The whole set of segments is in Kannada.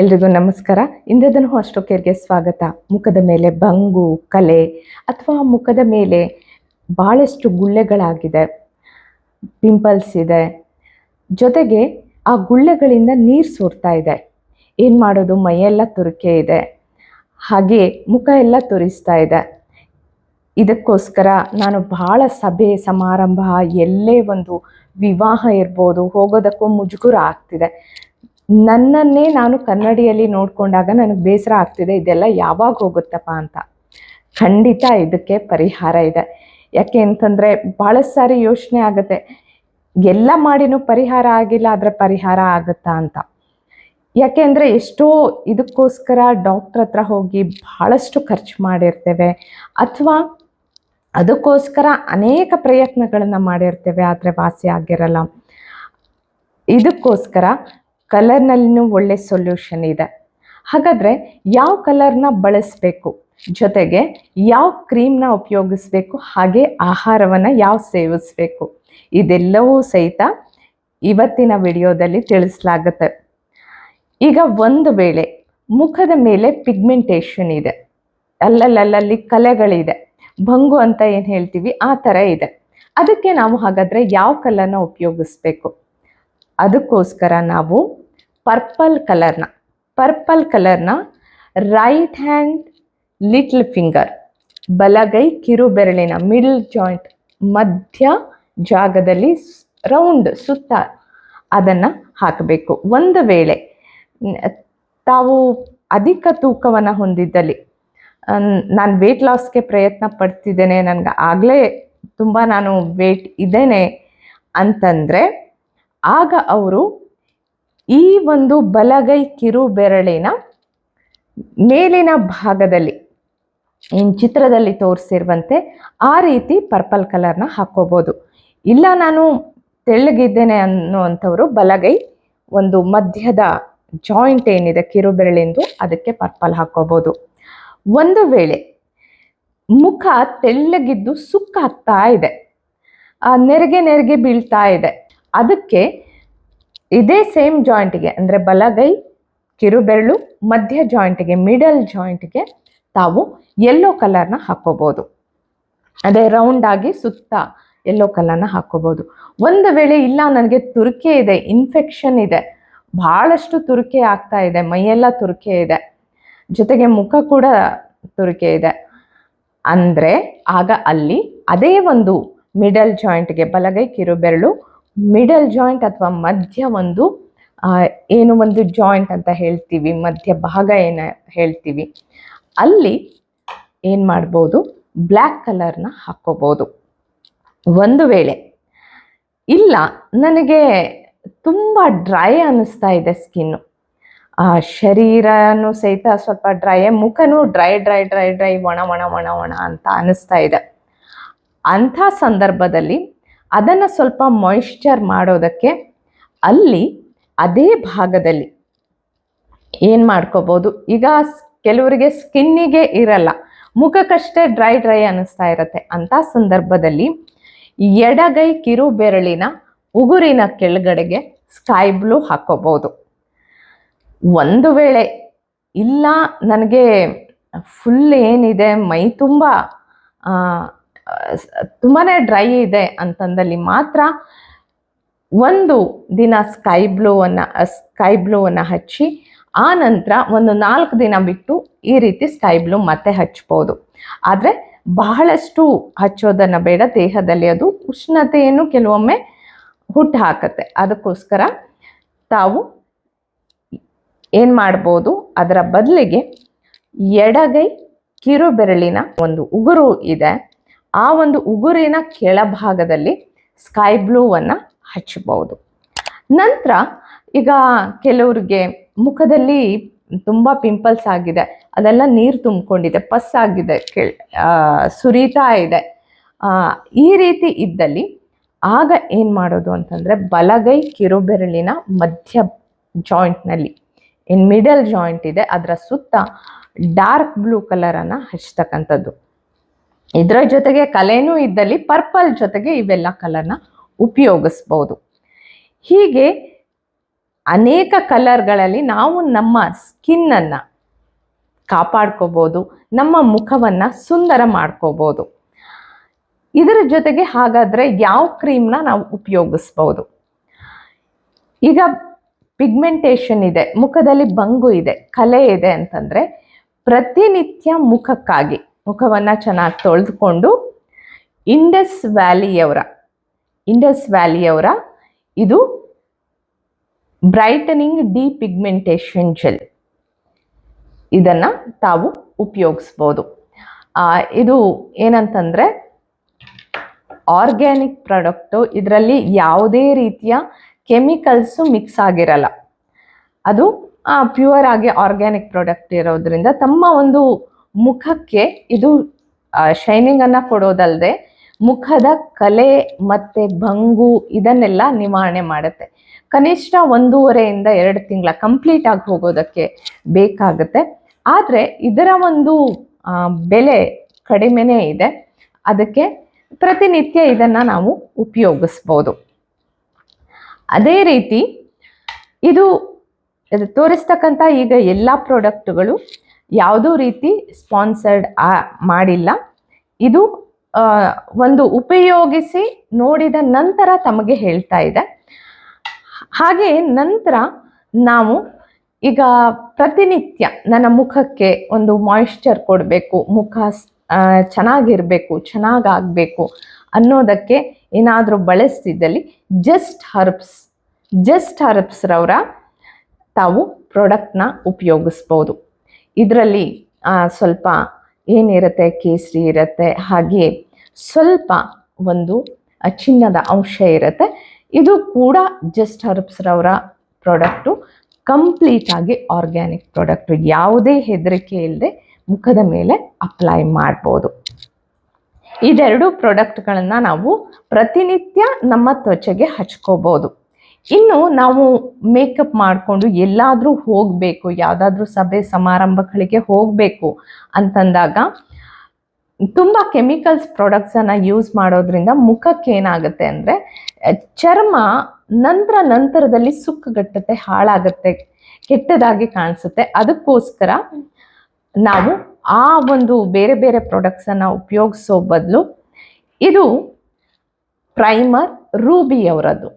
ಎಲ್ರಿಗೂ ನಮಸ್ಕಾರ. ಇಂದ್ರದನು ಅಷ್ಟೋ ಕೇರ್ಗೆ ಸ್ವಾಗತ. ಮುಖದ ಮೇಲೆ ಬಂಗು, ಕಲೆ ಅಥವಾ ಮುಖದ ಮೇಲೆ ಭಾಳಷ್ಟು ಗುಳ್ಳೆಗಳಾಗಿದೆ, ಪಿಂಪಲ್ಸ್ ಇದೆ. ಜೊತೆಗೆ ಆ ಗುಳ್ಳೆಗಳಿಂದ ನೀರು ಸೋರ್ತಾ ಇದೆ. ಏನು ಮಾಡೋದು? ಮೈಯೆಲ್ಲ ತುರಿಕೆ ಇದೆ. ಹಾಗೆ ಮುಖ ಎಲ್ಲ ತುರಿಸ್ತಾ ಇದೆ. ಇದಕ್ಕೋಸ್ಕರ ನಾನು ಬಹಳ ಸಭೆ, ಸಮಾರಂಭ, ಎಲ್ಲೇ ಒಂದು ವಿವಾಹ ಇರ್ಬೋದು, ಹೋಗೋದಕ್ಕೂ ಮುಜುಗುರ ಆಗ್ತಿದೆ. ನನ್ನನ್ನೇ ನಾನು ಕನ್ನಡಿಯಲ್ಲಿ ನೋಡಿಕೊಂಡಾಗ ನನಗೆ ಬೇಸರ ಆಗ್ತಿದೆ, ಇದೆಲ್ಲ ಯಾವಾಗ ಹೋಗುತ್ತಪ್ಪ ಅಂತ. ಖಂಡಿತ ಇದಕ್ಕೆ ಪರಿಹಾರ ಇದೆ. ಯಾಕೆ ಅಂತಂದರೆ ಭಾಳ ಸಾರಿ ಯೋಚನೆ ಆಗುತ್ತೆ. ಎಲ್ಲ ಮಾಡಿನೂ ಪರಿಹಾರ ಆಗಿಲ್ಲ ಅದರ ಪರಿಹಾರ ಆಗುತ್ತಾ ಅಂತ. ಯಾಕೆ ಅಂದರೆ ಎಷ್ಟೋ ಇದಕ್ಕೋಸ್ಕರ ಡಾಕ್ಟ್ರ್ ಹತ್ರ ಹೋಗಿ ಭಾಳಷ್ಟು ಖರ್ಚು ಮಾಡಿರ್ತೇವೆ, ಅಥವಾ ಅದಕ್ಕೋಸ್ಕರ ಅನೇಕ ಪ್ರಯತ್ನಗಳನ್ನು ಮಾಡಿರ್ತೇವೆ, ಆದರೆ ವಾಸಿ ಆಗಿರಲ್ಲ. ಇದಕ್ಕೋಸ್ಕರ ಕಲರ್ನಲ್ಲಿನೂ ಒಳ್ಳೆ ಸೊಲ್ಯೂಷನ್ ಇದೆ. ಹಾಗಾದರೆ ಯಾವ ಕಲರ್ನ ಬಳಸಬೇಕು? ಜೊತೆಗೆ ಯಾವ ಕ್ರೀಮ್ನ ಉಪಯೋಗಿಸ್ಬೇಕು? ಹಾಗೆ ಆಹಾರವನ್ನು ಯಾವ ಸೇವಿಸಬೇಕು? ಇದೆಲ್ಲವೂ ಸಹಿತ ಇವತ್ತಿನ ವಿಡಿಯೋದಲ್ಲಿ ತಿಳಿಸಲಾಗುತ್ತೆ. ಈಗ ಒಂದು ವೇಳೆ ಮುಖದ ಮೇಲೆ ಪಿಗ್ಮೆಂಟೇಷನ್ ಇದೆ ಅಲ್ಲಲ್ಲಲ್ಲಲ್ಲಿ ಕಲೆಗಳಿದೆ, ಭಂಗು ಅಂತ ಏನು ಹೇಳ್ತೀವಿ? ಆ ಥರ ಇದೆ. ಅದಕ್ಕೆ ನಾವು ಹಾಗಾದರೆ ಯಾವ ಕಲರ್ನ ಉಪಯೋಗಿಸ್ಬೇಕು? ಅದಕ್ಕೋಸ್ಕರ ನಾವು ಪರ್ಪಲ್ ಕಲರ್ನ ಪರ್ಪಲ್ ಕಲರ್ನ ರೈಟ್ ಹ್ಯಾಂಡ್ ಲಿಟ್ಲ್ ಫಿಂಗರ್ ಬಲಗೈ ಕಿರು ಬೆರಳಿನ ಮಿಡ್ಲ್ ಜಾಯಿಂಟ್ ಮಧ್ಯ ಜಾಗದಲ್ಲಿ ರೌಂಡ್ ಸುತ್ತ ಅದನ್ನು ಹಾಕಬೇಕು. ಒಂದು ವೇಳೆ ತಾವು ಅಧಿಕ ತೂಕವನ್ನು ಹೊಂದಿದ್ದಲ್ಲಿ ನಾನು ವೆಯ್ಟ್ ಲಾಸ್ಗೆ ಪ್ರಯತ್ನ ಪಡ್ತಿದ್ದೇನೆ, ನನಗೆ ಆಗಲೇ ತುಂಬ ನಾನು ವೆಯ್ಟ್ ಇದ್ದೇನೆ ಅಂತಂದರೆ, ಆಗ ಅವರು ಈ ಒಂದು ಬಲಗೈ ಕಿರು ಬೆರಳಿನ ಮೇಲಿನ ಭಾಗದಲ್ಲಿ, ಈ ಚಿತ್ರದಲ್ಲಿ ತೋರಿಸಿರುವಂತೆ ಆ ರೀತಿ ಪರ್ಪಲ್ ಕಲರ್ನ ಹಾಕೋಬೋದು. ಇಲ್ಲ, ನಾನು ತೆಳ್ಳಗಿದ್ದೇನೆ ಅನ್ನುವಂಥವ್ರು ಬಲಗೈ ಒಂದು ಮಧ್ಯದ ಜಾಯಿಂಟ್ ಏನಿದೆ ಕಿರು ಬೆರಳಿಂದು ಅದಕ್ಕೆ ಪರ್ಪಲ್ ಹಾಕೋಬೋದು. ಒಂದು ವೇಳೆ ಮುಖ ತೆಳ್ಳಗಿದ್ದು ಸುಕ್ಕಾಗ್ತಾ ಇದೆ ನೆರಿಗೆ ನೆರಿಗೆ ಬೀಳ್ತಾ ಇದೆ, ಅದಕ್ಕೆ ಇದೇ ಸೇಮ್ ಜಾಯಿಂಟಿಗೆ ಅಂದರೆ ಬಲಗೈ, ಕಿರುಬೆರಳು, ಮಧ್ಯ ಜಾಯಿಂಟಿಗೆ ಮಿಡಲ್ ಜಾಯಿಂಟ್ಗೆ ತಾವು ಯೆಲ್ಲೋ ಕಲರ್ನ ಹಾಕ್ಕೋಬೋದು ಅದೇ ರೌಂಡ್ ಆಗಿ ಸುತ್ತ ಯೆಲ್ಲೋ ಕಲರ್ನ ಹಾಕ್ಕೋಬೋದು ಒಂದು ವೇಳೆ ಇಲ್ಲ, ನನಗೆ ತುರಿಕೆ ಇದೆ ಇನ್ಫೆಕ್ಷನ್ ಇದೆ, ಭಾಳಷ್ಟು ತುರಿಕೆ ಆಗ್ತಾ ಇದೆ, ಮೈಯೆಲ್ಲ ತುರಿಕೆ ಇದೆ, ಜೊತೆಗೆ ಮುಖ ಕೂಡ ತುರಿಕೆ ಇದೆ, ಅಂದರೆ ಆಗ ಅಲ್ಲಿ ಅದೇ ಒಂದು ಮಿಡಲ್ ಜಾಯಿಂಟ್ಗೆ ಬಲಗೈ, ಕಿರುಬೆರಳು ಮಿಡಲ್ ಜಾಯಿಂಟ್ ಅಥವಾ ಮಧ್ಯ ಒಂದು ಏನು ಒಂದು ಜಾಯಿಂಟ್ ಅಂತ ಹೇಳ್ತೀವಿ, ಮಧ್ಯ ಭಾಗ ಏನು ಹೇಳ್ತೀವಿ. ಅಲ್ಲಿ ಏನು ಮಾಡ್ಬೋದು? ಬ್ಲ್ಯಾಕ್ ಕಲರ್ನ ಹಾಕ್ಕೋಬೋದು ಒಂದು ವೇಳೆ. ಇಲ್ಲ, ನನಗೆ ತುಂಬ ಡ್ರೈ ಅನ್ನಿಸ್ತಾ ಇದೆ ಸ್ಕಿನ್ನು. ಶರೀರನೂ ಸಹಿತ ಸ್ವಲ್ಪ ಡ್ರೈ, ಮುಖನೂ ಡ್ರೈ ಡ್ರೈ ಡ್ರೈ ಡ್ರೈ, ಒಣ ಒಣ ಒಣ ಒಣ ಅಂತ ಅನ್ನಿಸ್ತಾ ಇದೆ. ಅಂಥ ಸಂದರ್ಭದಲ್ಲಿ ಅದನ್ನು ಸ್ವಲ್ಪ ಮಾಯಿಶ್ಚರ್ ಮಾಡೋದಕ್ಕೆ ಅಲ್ಲಿ ಅದೇ ಭಾಗದಲ್ಲಿ ಏನು ಮಾಡ್ಕೋಬೋದು? ಈಗ ಕೆಲವರಿಗೆ ಸ್ಕಿನ್ನಿಗೆ ಇರಲ್ಲ, ಮುಖಕ್ಕಷ್ಟೇ ಡ್ರೈ ಡ್ರೈ ಅನ್ನಿಸ್ತಾ ಇರತ್ತೆ ಅಂಥ ಸಂದರ್ಭದಲ್ಲಿ ಎಡಗೈ ಕಿರು ಬೆರಳಿನ ಉಗುರಿನ ಕೆಳಗಡೆಗೆ ಸ್ಕೈ ಬ್ಲೂ ಹಾಕೋಬೋದು. ಒಂದು ವೇಳೆ ಇಲ್ಲ, ನನಗೆ ಫುಲ್ ಏನಿದೆ, ಮೈ ತುಂಬ ತುಂಬಾ ಡ್ರೈ ಇದೆ ಅಂತಂದಲ್ಲಿ ಮಾತ್ರ ಒಂದು ದಿನ ಸ್ಕೈ ಬ್ಲೂವನ್ನು ಸ್ಕೈ ಬ್ಲೂವನ್ನು ಹಚ್ಚಿ, ಆ ನಂತರ ಒಂದು ನಾಲ್ಕು ದಿನ ಬಿಟ್ಟು ಈ ರೀತಿ ಸ್ಕೈ ಬ್ಲೂ ಮತ್ತೆ ಹಚ್ಬೋದು. ಆದರೆ ಬಹಳಷ್ಟು ಹಚ್ಚೋದನ್ನು ಬೇಡ, ದೇಹದಲ್ಲಿ ಅದು ಉಷ್ಣತೆಯನ್ನು ಕೆಲವೊಮ್ಮೆ ಹುಟ್ಟು ಹಾಕತ್ತೆ ಅದಕ್ಕೋಸ್ಕರ ತಾವು ಏನು ಮಾಡ್ಬೋದು, ಅದರ ಬದಲಿಗೆ ಎಡಗೈ ಕಿರುಬೆರಳಿನ ಒಂದು ಉಗುರು ಇದೆ. ಆ ಒಂದು ಉಗುರಿನ ಕೆಳಭಾಗದಲ್ಲಿ ಸ್ಕೈ ಬ್ಲೂವನ್ನು ಹಚ್ಚಬಹುದು. ನಂತರ ಈಗ ಕೆಲವ್ರಿಗೆ ಮುಖದಲ್ಲಿ ತುಂಬ ಪಿಂಪಲ್ಸ್ ಆಗಿದೆ. ಅದೆಲ್ಲ ನೀರು ತುಂಬಿಕೊಂಡಿದೆ ಪಸ್ ಆಗಿದೆ ಕೆಳ ಸುರಿತಾ ಇದೆ. ಈ ರೀತಿ ಇದ್ದಲ್ಲಿ ಆಗ ಏನು ಮಾಡೋದು ಅಂತಂದರೆ ಬಲಗೈ ಕಿರುಬೆರಳಿನ ಮಧ್ಯ ಜಾಯಿಂಟ್ನಲ್ಲಿ ಏನು ಮಿಡಲ್ ಜಾಯಿಂಟ್ ಇದೆ, ಅದರ ಸುತ್ತ ಡಾರ್ಕ್ ಬ್ಲೂ ಕಲರನ್ನು ಹಚ್ತಕ್ಕಂಥದ್ದು. ಇದರ ಜೊತೆಗೆ ಕಲೆನೂ ಇದ್ದಲ್ಲಿ ಪರ್ಪಲ್ ಜೊತೆಗೆ ಇವೆಲ್ಲ ಕಲರ್ನ ಉಪಯೋಗಿಸ್ಬೋದು. ಹೀಗೆ ಅನೇಕ ಕಲರ್ಗಳಲ್ಲಿ ನಾವು ನಮ್ಮ ಸ್ಕಿನ್ನನ್ನು ಕಾಪಾಡ್ಕೋಬೋದು, ನಮ್ಮ ಮುಖವನ್ನು ಸುಂದರ ಮಾಡ್ಕೋಬೋದು. ಇದರ ಜೊತೆಗೆ ಹಾಗಾದರೆ ಯಾವ ಕ್ರೀಮ್ನ ನಾವು ಉಪಯೋಗಿಸ್ಬೋದು? ಈಗ ಪಿಗ್ಮೆಂಟೇಷನ್ ಇದೆ, ಮುಖದಲ್ಲಿ ಬಂಗು ಇದೆ, ಕಲೆ ಇದೆ ಅಂತಂದರೆ ಪ್ರತಿನಿತ್ಯ ಮುಖಕ್ಕಾಗಿ ಮುಖವನ್ನು ಚೆನ್ನಾಗಿ ತೊಳೆದುಕೊಂಡು ಇಂಡಸ್ ವ್ಯಾಲಿಯವರ ಇಂಡಸ್ ವ್ಯಾಲಿಯವರ ಇದು ಬ್ರೈಟನಿಂಗ್ ಡಿ ಪಿಗ್ಮೆಂಟೇಷನ್ ಜೆಲ್ ಇದನ್ನು ತಾವು ಉಪಯೋಗಿಸ್ಬೋದು. ಇದು ಏನಂತಂದರೆ ಆರ್ಗ್ಯಾನಿಕ್ ಪ್ರಾಡಕ್ಟು ಇದರಲ್ಲಿ ಯಾವುದೇ ರೀತಿಯ ಕೆಮಿಕಲ್ಸು ಮಿಕ್ಸ್ ಆಗಿರಲ್ಲ. ಅದು ಪ್ಯೂರ್ ಆಗಿ ಆರ್ಗ್ಯಾನಿಕ್ ಪ್ರಾಡಕ್ಟ್ ಇರೋದ್ರಿಂದ ತಮ್ಮ ಒಂದು ಮುಖಕ್ಕೆ ಇದು ಶೈನಿಂಗ್ ಅನ್ನ ಕೊಡೋದಲ್ಲದೆ ಮುಖದ ಕಲೆ ಮತ್ತೆ ಭಂಗು ಇದನ್ನೆಲ್ಲ ನಿವಾರಣೆ ಮಾಡುತ್ತೆ. ಕನಿಷ್ಠ ಒಂದೂವರೆಯಿಂದ ಎರಡು ತಿಂಗಳ ಕಂಪ್ಲೀಟ್ ಆಗಿ ಹೋಗೋದಕ್ಕೆ ಬೇಕಾಗುತ್ತೆ. ಆದರೆ ಇದರ ಒಂದು ಬೆಲೆ ಕಡಿಮೆನೇ ಇದೆ. ಅದಕ್ಕೆ ಪ್ರತಿನಿತ್ಯ ಇದನ್ನು ನಾವು ಉಪಯೋಗಿಸ್ಬೋದು. ಅದೇ ರೀತಿ ಇದು ತೋರಿಸ್ತಕ್ಕಂಥ ಈಗ ಎಲ್ಲ ಪ್ರಾಡಕ್ಟ್ಗಳು ಯಾವುದೋ ರೀತಿ ಸ್ಪಾನ್ಸರ್ಡ್ ಮಾಡಿಲ್ಲ. ಇದು ಒಂದು ಉಪಯೋಗಿಸಿ ನೋಡಿದ ನಂತರ ತಮಗೆ ಹೇಳ್ತಾ ಇದೆ. ಹಾಗೆ ನಂತರ ನಾವು ಈಗ ಪ್ರತಿನಿತ್ಯ ನನ್ನ ಮುಖಕ್ಕೆ ಒಂದು ಮಾಯಿಶ್ಚರ್ ಕೊಡಬೇಕು, ಮುಖ ಚೆನ್ನಾಗಿರಬೇಕು, ಚೆನ್ನಾಗಾಗಬೇಕು ಅನ್ನೋದಕ್ಕೆ ಏನಾದರೂ ಬಳಸ್ತಿದ್ದಲ್ಲಿ ಜಸ್ಟ್ ಹರ್ಬ್ಸ್, ಜಸ್ಟ್ ಹರ್ಬ್ಸ್ರವರ ತಾವು ಪ್ರಾಡಕ್ಟ್ನ ಉಪಯೋಗಿಸ್ಬೋದು. ಇದರಲ್ಲಿ ಸ್ವಲ್ಪ ಏನಿರುತ್ತೆ, ಕೇಸರಿ ಇರುತ್ತೆ, ಹಾಗೆ ಸ್ವಲ್ಪ ಒಂದು ಚಿನ್ನದ ಅಂಶ ಇರುತ್ತೆ. ಇದು ಕೂಡ ಜಸ್ಟ್ ಹರ್ಬ್ಸ್ರವರ ಪ್ರಾಡಕ್ಟು. ಕಂಪ್ಲೀಟಾಗಿ ಆರ್ಗ್ಯಾನಿಕ್ ಪ್ರಾಡಕ್ಟು. ಯಾವುದೇ ಹೆದರಿಕೆ ಇಲ್ಲದೆ ಮುಖದ ಮೇಲೆ ಅಪ್ಲೈ ಮಾಡ್ಬೋದು. ಇದೆರಡು ಪ್ರಾಡಕ್ಟ್ಗಳನ್ನು ನಾವು ಪ್ರತಿನಿತ್ಯ ನಮ್ಮ ತ್ವಚೆಗೆ ಹಚ್ಕೋಬೋದು. ಇನ್ನು ನಾವು ಮೇಕಪ್ ಮಾಡಿಕೊಂಡು ಎಲ್ಲಾದರೂ ಹೋಗಬೇಕು, ಯಾವುದಾದ್ರೂ ಸಭೆ ಸಮಾರಂಭಗಳಿಗೆ ಹೋಗಬೇಕು ಅಂತಂದಾಗ ತುಂಬ ಕೆಮಿಕಲ್ಸ್ ಪ್ರಾಡಕ್ಟ್ಸನ್ನು ಯೂಸ್ ಮಾಡೋದ್ರಿಂದ ಮುಖಕ್ಕೆ ಏನಾಗುತ್ತೆ ಅಂದರೆ, ಚರ್ಮ ನಂತರ ನಂತರದಲ್ಲಿ ಸುಕ್ಕುಗಟ್ಟುತ್ತೆ, ಹಾಳಾಗುತ್ತೆ, ಕೆಟ್ಟದಾಗಿ ಕಾಣಿಸುತ್ತೆ. ಅದಕ್ಕೋಸ್ಕರ ನಾವು ಆ ಒಂದು ಬೇರೆ ಬೇರೆ ಪ್ರಾಡಕ್ಟ್ಸನ್ನು ಉಪಯೋಗಿಸೋ ಬದಲು ಇದು ಪ್ರೈಮರ್ ರೂಬಿಯವರದ್ದು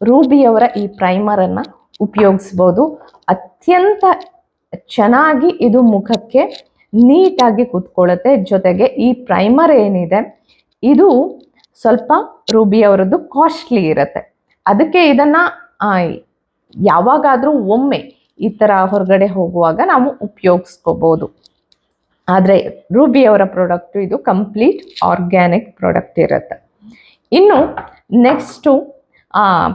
ರೂಬಿಯವರ ಈ ಪ್ರೈಮರನ್ನು ಉಪಯೋಗಿಸ್ಬೋದು. ಅತ್ಯಂತ ಚೆನ್ನಾಗಿ ಇದು ಮುಖಕ್ಕೆ ನೀಟಾಗಿ ಕೂತ್ಕೊಳ್ಳುತ್ತೆ. ಜೊತೆಗೆ ಈ ಪ್ರೈಮರ್ ಏನಿದೆ, ಇದು ಸ್ವಲ್ಪ ರೂಬಿಯವರದ್ದು ಕಾಸ್ಟ್ಲಿ ಇರುತ್ತೆ. ಅದಕ್ಕೆ ಇದನ್ನು ಯಾವಾಗಾದರೂ ಒಮ್ಮೆ ಈ ಥರ ಹೊರಗಡೆ ಹೋಗುವಾಗ ನಾವು ಉಪಯೋಗಿಸ್ಕೋಬೋದು. ಆದರೆ ರೂಬಿಯವರ ಪ್ರಾಡಕ್ಟು ಇದು ಕಂಪ್ಲೀಟ್ ಆರ್ಗ್ಯಾನಿಕ್ ಪ್ರಾಡಕ್ಟ್ ಇರುತ್ತೆ. ಇನ್ನು ನೆಕ್ಸ್ಟು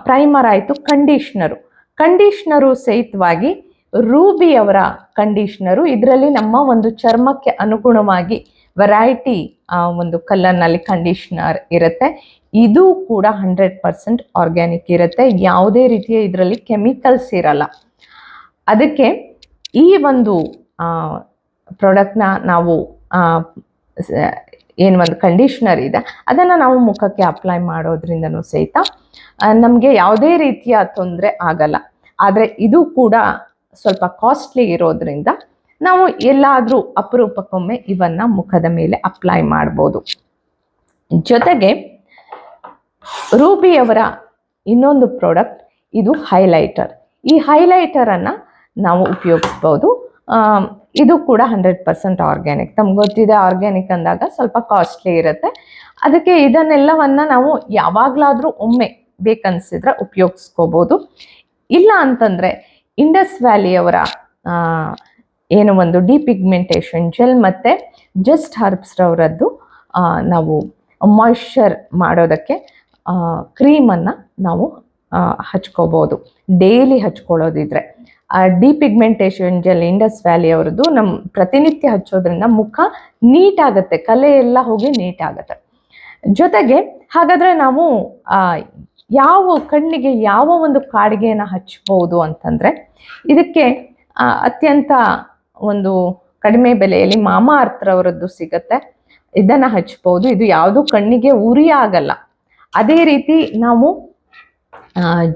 ಪ್ರೈಮರ್ ಆಯಿತು ಕಂಡೀಷ್ನರು ಕಂಡೀಷ್ನರು ಸಹಿತವಾಗಿ ರೂಬಿಯವರ ಕಂಡೀಷ್ನರು ಇದರಲ್ಲಿ ನಮ್ಮ ಒಂದು ಚರ್ಮಕ್ಕೆ ಅನುಗುಣವಾಗಿ ವೆರೈಟಿ ಒಂದು ಕಲ್ಲರ್ನಲ್ಲಿ ಕಂಡೀಷ್ನರ್ ಇರುತ್ತೆ. ಇದು ಕೂಡ ಹಂಡ್ರೆಡ್ ಪರ್ಸೆಂಟ್ ಆರ್ಗ್ಯಾನಿಕ್ ಇರುತ್ತೆ. ಯಾವುದೇ ರೀತಿಯ ಇದರಲ್ಲಿ ಕೆಮಿಕಲ್ಸ್ ಇರಲ್ಲ. ಅದಕ್ಕೆ ಈ ಒಂದು ಪ್ರಾಡಕ್ಟ್ನ ನಾವು ಏನು ಒಂದು ಕಂಡೀಷ್ನರ್ ಇದೆ, ಅದನ್ನು ನಾವು ಮುಖಕ್ಕೆ ಅಪ್ಲೈ ಮಾಡೋದ್ರಿಂದನೂ ಸಹಿತ ನಮಗೆ ಯಾವುದೇ ರೀತಿಯ ತೊಂದರೆ ಆಗಲ್ಲ. ಆದರೆ ಇದು ಕೂಡ ಸ್ವಲ್ಪ ಕಾಸ್ಟ್ಲಿ ಇರೋದ್ರಿಂದ ನಾವು ಎಲ್ಲಾದರೂ ಅಪರೂಪಕ್ಕೊಮ್ಮೆ ಇವನ್ನು ಮುಖದ ಮೇಲೆ ಅಪ್ಲೈ ಮಾಡ್ಬೋದು. ಜೊತೆಗೆ ರೂಬಿಯವರ ಇನ್ನೊಂದು ಪ್ರಾಡಕ್ಟ್ ಇದು ಹೈಲೈಟರ್ ಈ ಹೈಲೈಟರನ್ನು ನಾವು ಉಪಯೋಗಿಸ್ಬೋದು. ಇದು ಕೂಡ ಹಂಡ್ರೆಡ್ ಪರ್ಸೆಂಟ್ ಆರ್ಗ್ಯಾನಿಕ್ ತಮ್ಗೆ ಗೊತ್ತಿದೆ ಆರ್ಗ್ಯಾನಿಕ್ ಅಂದಾಗ ಸ್ವಲ್ಪ ಕಾಸ್ಟ್ಲಿ ಇರುತ್ತೆ. ಅದಕ್ಕೆ ಇದನ್ನೆಲ್ಲವನ್ನ ನಾವು ಯಾವಾಗಲಾದರೂ ಒಮ್ಮೆ ಬೇಕನ್ಸಿದ್ರೆ ಉಪಯೋಗಿಸ್ಕೋಬೋದು. ಇಲ್ಲ ಅಂತಂದರೆ ಇಂಡಸ್ ವ್ಯಾಲಿಯವರ ಏನು ಒಂದು ಡಿಪಿಗ್ಮೆಂಟೇಷನ್ ಜೆಲ್ ಮತ್ತು ಜಸ್ಟ್ ಹರ್ಬ್ಸ್ರವರದ್ದು ನಾವು ಮಾಯಿಶ್ಚರ್ ಮಾಡೋದಕ್ಕೆ ಕ್ರೀಮನ್ನು ನಾವು ಹಚ್ಕೋಬೋದು. ಡೈಲಿ ಹಚ್ಕೊಳ್ಳೋದಿದ್ರೆ ಡಿಪಿಗ್ಮೆಂಟೇಷನ್ ಜೆಲ್ ಇಂಡಸ್ ವ್ಯಾಲಿ ಅವ್ರದ್ದು ನಮ್ಮ ಪ್ರತಿನಿತ್ಯ ಹಚ್ಚೋದ್ರಿಂದ ಮುಖ ನೀಟ್ ಆಗುತ್ತೆ ಕಲೆ ಎಲ್ಲ ಹೋಗಿ ನೀಟ್ ಆಗುತ್ತೆ ಜೊತೆಗೆ ಹಾಗಾದರೆ ನಾವು ಯಾವ ಕಣ್ಣಿಗೆ ಯಾವ ಒಂದು ಕಾಡಿಗೆಯನ್ನು ಹಚ್ಚಬಹುದು ಅಂತಂದರೆ, ಇದಕ್ಕೆ ಅತ್ಯಂತ ಒಂದು ಕಡಿಮೆ ಬೆಲೆಯಲ್ಲಿ ಮಾಮಾ ಅರ್ಥರವರದ್ದು ಸಿಗತ್ತೆ. ಇದನ್ನು ಹಚ್ಬೋದು. ಇದು ಯಾವುದು ಕಣ್ಣಿಗೆ ಉರಿ ಆಗಲ್ಲ. ಅದೇ ರೀತಿ ನಾವು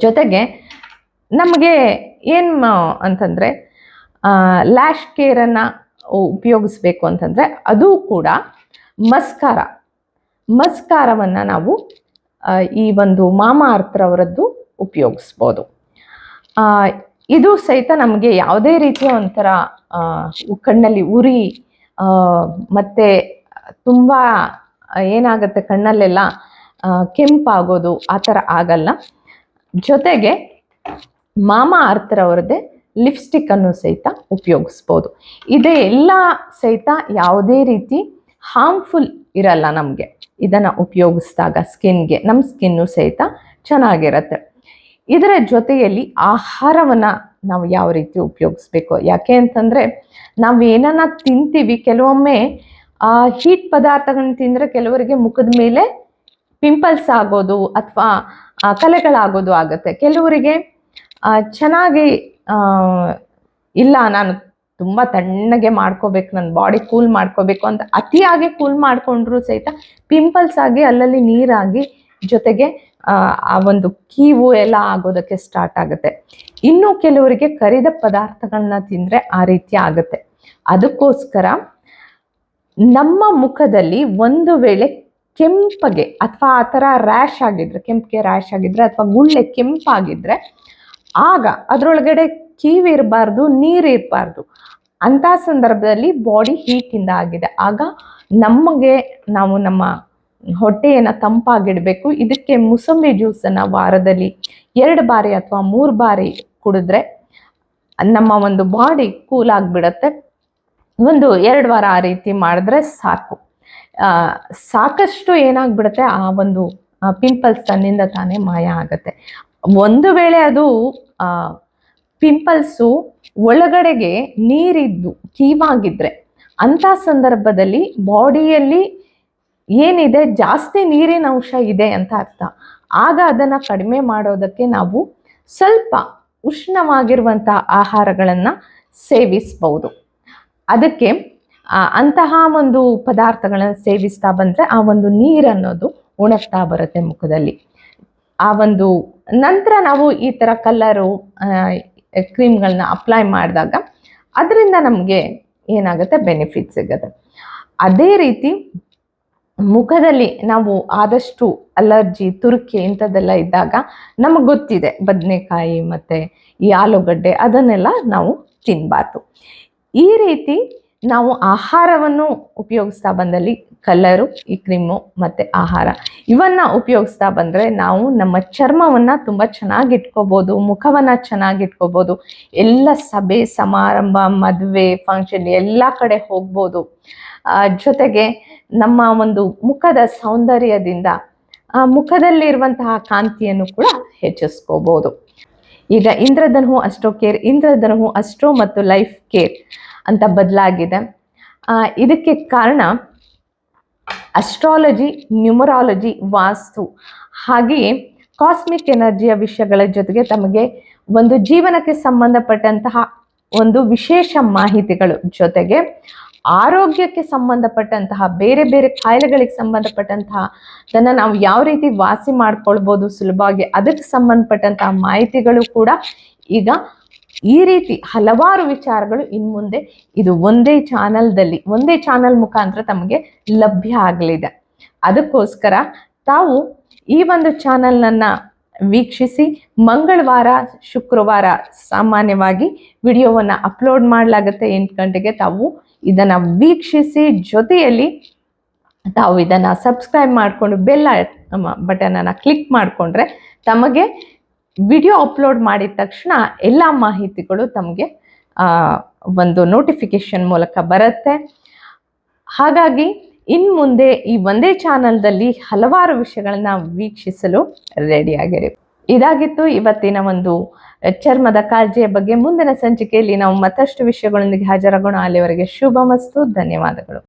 ಜೊತೆಗೆ ನಮಗೆ ಏನು ಅಂತಂದರೆ ಲ್ಯಾಶ್ ಕೇರನ್ನು ಉಪಯೋಗಿಸ್ಬೇಕು ಅಂತಂದರೆ ಅದು ಕೂಡ ಮಸ್ಕಾರ. ಮಸ್ಕಾರವನ್ನು ನಾವು ಈ ಒಂದು ಮಾಮ ಅರ್ಥರವರದ್ದು ಉಪಯೋಗಿಸ್ಬೋದು ಇದು ಸಹಿತ ನಮಗೆ ಯಾವುದೇ ರೀತಿಯ ಒಂಥರ ಕಣ್ಣಲ್ಲಿ ಉರಿ ಮತ್ತೆ ತುಂಬ ಏನಾಗುತ್ತೆ ಕಣ್ಣಲ್ಲೆಲ್ಲ ಕೆಂಪಾಗೋದು ಆ ಥರ ಆಗಲ್ಲ. ಜೊತೆಗೆ ಮಾಮ ಅವರದೇ ಲಿಪ್ಸ್ಟಿಕ್ ಅನ್ನು ಸಹಿತ ಉಪಯೋಗಿಸ್ಬೋದು. ಇದೇ ಎಲ್ಲ ಸಹಿತ ಯಾವುದೇ ರೀತಿ ಹಾರ್ಮ್ಫುಲ್ ಇರಲ್ಲ ನಮಗೆ. ಇದನ್ನು ಉಪಯೋಗಿಸಿದಾಗ ಸ್ಕಿನ್ಗೆ ನಮ್ಮ ಸ್ಕಿನ್ನು ಸಹಿತ ಚೆನ್ನಾಗಿರುತ್ತೆ. ಇದರ ಜೊತೆಯಲ್ಲಿ ಆಹಾರವನ್ನು ನಾವು ಯಾವ ರೀತಿ ಉಪಯೋಗಿಸ್ಬೇಕು? ಯಾಕೆ ಅಂತಂದರೆ ನಾವು ಏನನ್ನ ತಿಂತೀವಿ, ಕೆಲವೊಮ್ಮೆ ಹೀಟ್ ಪದಾರ್ಥಗಳನ್ನ ತಿಂದರೆ ಕೆಲವರಿಗೆ ಮುಖದ ಮೇಲೆ ಪಿಂಪಲ್ಸ್ ಆಗೋದು ಅಥವಾ ಕಲೆಗಳಾಗೋದು ಆಗುತ್ತೆ. ಕೆಲವರಿಗೆ ಚೆನ್ನಾಗಿ ಇಲ್ಲ ನಾನು ತುಂಬ ತಣ್ಣಗೆ ಮಾಡ್ಕೋಬೇಕು ನನ್ನ ಬಾಡಿ ಕೂಲ್ ಮಾಡ್ಕೋಬೇಕು ಅಂತ ಅತಿಯಾಗಿ ಕೂಲ್ ಮಾಡಿಕೊಂಡ್ರು ಸಹಿತ ಪಿಂಪಲ್ಸ್ ಆಗಿ ಅಲ್ಲಲ್ಲಿ ನೀರಾಗಿ ಜೊತೆಗೆ ಆ, ಒಂದು ಕೀವು ಎಲ್ಲ ಆಗೋದಕ್ಕೆ ಸ್ಟಾರ್ಟ್ ಆಗುತ್ತೆ. ಇನ್ನು ಕೆಲವರಿಗೆ ಕರಿದ ಪದಾರ್ಥಗಳನ್ನ ತಿಂದರೆ ಆ ರೀತಿ ಆಗುತ್ತೆ. ಅದಕ್ಕೋಸ್ಕರ ನಮ್ಮ ಮುಖದಲ್ಲಿ ಒಂದು ವೇಳೆ ಕೆಂಪಗೆ ಅಥವಾ ಆ ಥರ ರ್ಯಾಶ್ ಆಗಿದ್ರೆ ಕೆಂಪಿಗೆ ರ್ಯಾಶ್ ಆಗಿದ್ರೆ ಅಥವಾ ಗುಳ್ಳೆ ಕೆಂಪಾಗಿದ್ರೆ ಆಗ ಅದರೊಳಗಡೆ ಕೀವಿ ಇರಬಾರ್ದು, ನೀರು ಇರಬಾರ್ದು. ಅಂಥ ಸಂದರ್ಭದಲ್ಲಿ ಬಾಡಿ ಹೀಟಿಂದ ಆಗಿದೆ. ಆಗ ನಮಗೆ ನಾವು ನಮ್ಮ ಹೊಟ್ಟೆಯನ್ನು ತಂಪಾಗಿಡಬೇಕು. ಇದಕ್ಕೆ ಮುಸಂಬಿ ಜ್ಯೂಸನ್ನು ವಾರದಲ್ಲಿ ಎರಡು ಬಾರಿ ಅಥವಾ ಮೂರು ಬಾರಿ ಕುಡಿದ್ರೆ ನಮ್ಮ ಒಂದು ಬಾಡಿ ಕೂಲ್ ಆಗಿಬಿಡತ್ತೆ. ಒಂದು ಎರಡು ವಾರ ಆ ರೀತಿ ಮಾಡಿದ್ರೆ ಸಾಕು. ಸಾಕಷ್ಟು ಏನಾಗ್ಬಿಡುತ್ತೆ? ಆ ಒಂದು ಪಿಂಪಲ್ಸ್ ತನ್ನಿಂದ ತಾನೇ ಮಾಯ ಆಗುತ್ತೆ. ಒಂದು ವೇಳೆ ಅದು ಪಿಂಪಲ್ಸು ಒಳಗಡೆಗೆ ನೀರಿದ್ದು ಕೀವಾಗಿದ್ರೆ ಅಂಥ ಸಂದರ್ಭದಲ್ಲಿ ಬಾಡಿಯಲ್ಲಿ ಏನಿದೆ, ಜಾಸ್ತಿ ನೀರಿನ ಅಂಶ ಇದೆ ಅಂತ ಅರ್ಥ. ಆಗ ಅದನ್ನು ಕಡಿಮೆ ಮಾಡೋದಕ್ಕೆ ನಾವು ಸ್ವಲ್ಪ ಉಷ್ಣವಾಗಿರುವಂಥ ಆಹಾರಗಳನ್ನು ಸೇವಿಸ್ಬೋದು. ಅದಕ್ಕೆ ಅಂತಹ ಒಂದು ಪದಾರ್ಥಗಳನ್ನು ಸೇವಿಸ್ತಾ ಬಂದರೆ ಆ ಒಂದು ನೀರನ್ನೋದು ಉಣಗ್ತಾ ಬರುತ್ತೆ ಮುಖದಲ್ಲಿ. ಆ ಒಂದು ನಂತರ ನಾವು ಈ ಥರ ಕಲ್ಲರು ಕ್ರೀಮ್ಗಳನ್ನ ಅಪ್ಲೈ ಮಾಡಿದಾಗ ಅದರಿಂದ ನಮಗೆ ಏನಾಗುತ್ತೆ ಬೆನಿಫಿಟ್ ಸಿಗುತ್ತೆ. ಅದೇ ರೀತಿ ಮುಖದಲ್ಲಿ ನಾವು ಆದಷ್ಟು ಅಲರ್ಜಿ ತುರುಕೆ ಇಂಥದ್ದೆಲ್ಲ ಇದ್ದಾಗ ನಮಗೆ ಗೊತ್ತಿದೆ ಬದನೆಕಾಯಿ ಮತ್ತು ಈ ಆಲೂಗಡ್ಡೆ ಅದನ್ನೆಲ್ಲ ನಾವು ತಿನ್ನಬಾರ್ದು ಈ ರೀತಿ ನಾವು ಆಹಾರವನ್ನು ಉಪಯೋಗಿಸ್ತಾ ಬಂದಲ್ಲಿ ಕಲ್ಲರು ಈ ಕ್ರೀಮು ಮತ್ತು ಆಹಾರ. ಇವನ್ನ ಉಪಯೋಗಿಸ್ತಾ ಬಂದರೆ ನಾವು ನಮ್ಮ ಚರ್ಮವನ್ನು ತುಂಬ ಚೆನ್ನಾಗಿ ಇಟ್ಕೋಬೋದು, ಮುಖವನ್ನು ಚೆನ್ನಾಗಿ ಇಟ್ಕೋಬೋದು. ಎಲ್ಲ ಸಭೆ, ಸಮಾರಂಭ, ಮದುವೆ ಫಂಕ್ಷನ್ ಎಲ್ಲ ಕಡೆ ಹೋಗ್ಬೋದು. ಜೊತೆಗೆ ನಮ್ಮ ಒಂದು ಮುಖದ ಸೌಂದರ್ಯದಿಂದ ಮುಖದಲ್ಲಿರುವಂತಹ ಕಾಂತಿಯನ್ನು ಕೂಡ ಹೆಚ್ಚಿಸ್ಕೋಬೋದು. ಈಗ ಇಂದ್ರಧನು ಅಷ್ಟೋ ಕೇರ್ ಇಂದ್ರಧನು ಅಷ್ಟೋ ಮತ್ತು ಲೈಫ್ ಕೇರ್ ಅಂತ ಬದಲಾಗಿದೆ. ಇದಕ್ಕೆ ಕಾರಣ ಅಸ್ಟ್ರಾಲಜಿ ನ್ಯೂಮರಾಲಜಿ ವಾಸ್ತು ಹಾಗೆಯೇ ಕಾಸ್ಮಿಕ್ ಎನರ್ಜಿಯ ವಿಷಯಗಳ ಜೊತೆಗೆ ತಮಗೆ ಒಂದು ಜೀವನಕ್ಕೆ ಸಂಬಂಧಪಟ್ಟಂತಹ ಒಂದು ವಿಶೇಷ ಮಾಹಿತಿಗಳು ಜೊತೆಗೆ ಆರೋಗ್ಯಕ್ಕೆ ಸಂಬಂಧಪಟ್ಟಂತಹ ಬೇರೆ ಬೇರೆ ಕಾಯಿಲೆಗಳಿಗೆ ಸಂಬಂಧಪಟ್ಟಂತಹ ಅದನ್ನು ನಾವು ಯಾವ ರೀತಿ ವಾಸಿ ಮಾಡ್ಕೊಳ್ಬೋದು ಸುಲಭವಾಗಿ ಅದಕ್ಕೆ ಸಂಬಂಧಪಟ್ಟಂತಹ ಮಾಹಿತಿಗಳು ಕೂಡ ಈಗ ಈ ರೀತಿ ಹಲವಾರು ವಿಚಾರಗಳು ಇನ್ನು ಮುಂದೆ ಇದು ಒಂದೇ ಚಾನಲ್ದಲ್ಲಿ, ಒಂದೇ ಚಾನಲ್ ಮುಖಾಂತರ ತಮಗೆ ಲಭ್ಯ ಆಗಲಿದೆ. ಅದಕ್ಕೋಸ್ಕರ ತಾವು ಈ ಒಂದು ಚಾನಲ್ನನ್ನು ವೀಕ್ಷಿಸಿ ಮಂಗಳವಾರ, ಶುಕ್ರವಾರ ಸಾಮಾನ್ಯವಾಗಿ ವಿಡಿಯೋವನ್ನು ಅಪ್ಲೋಡ್ ಮಾಡಲಾಗುತ್ತೆ. ಎಂಟು ಗಂಟೆಗೆ ತಾವು ಇದನ್ನು ವೀಕ್ಷಿಸಿ ಜೊತೆಯಲ್ಲಿ ತಾವು ಇದನ್ನು ಸಬ್ಸ್ಕ್ರೈಬ್ ಮಾಡಿಕೊಂಡು ಬೆಲ್ ಬಟನನ್ನು ಕ್ಲಿಕ್ ಮಾಡಿಕೊಂಡ್ರೆ ತಮಗೆ ವಿಡಿಯೋ ಅಪ್ಲೋಡ್ ಮಾಡಿದ ತಕ್ಷಣ ಎಲ್ಲ ಮಾಹಿತಿಗಳು ತಮಗೆ ಒಂದು ನೋಟಿಫಿಕೇಶನ್ ಮೂಲಕ ಬರುತ್ತೆ. ಹಾಗಾಗಿ ಇನ್ನು ಮುಂದೆ ಈ ಒಂದೇ ಚಾನಲ್ದಲ್ಲಿ ಹಲವಾರು ವಿಷಯಗಳನ್ನ ವೀಕ್ಷಿಸಲು ರೆಡಿಯಾಗಿರಿ ಇದಾಗಿತ್ತು ಇವತ್ತಿನ ಒಂದು ಚರ್ಮದ ಕಾಳಜಿಯ ಬಗ್ಗೆ. ಮುಂದಿನ ಸಂಚಿಕೆಯಲ್ಲಿ ನಾವು ಮತ್ತಷ್ಟು ವಿಷಯಗಳೊಂದಿಗೆ ಹಾಜರಾಗೋಣ. ಅಲ್ಲಿವರೆಗೆ ಶುಭ ಮಸ್ತು ಧನ್ಯವಾದಗಳು.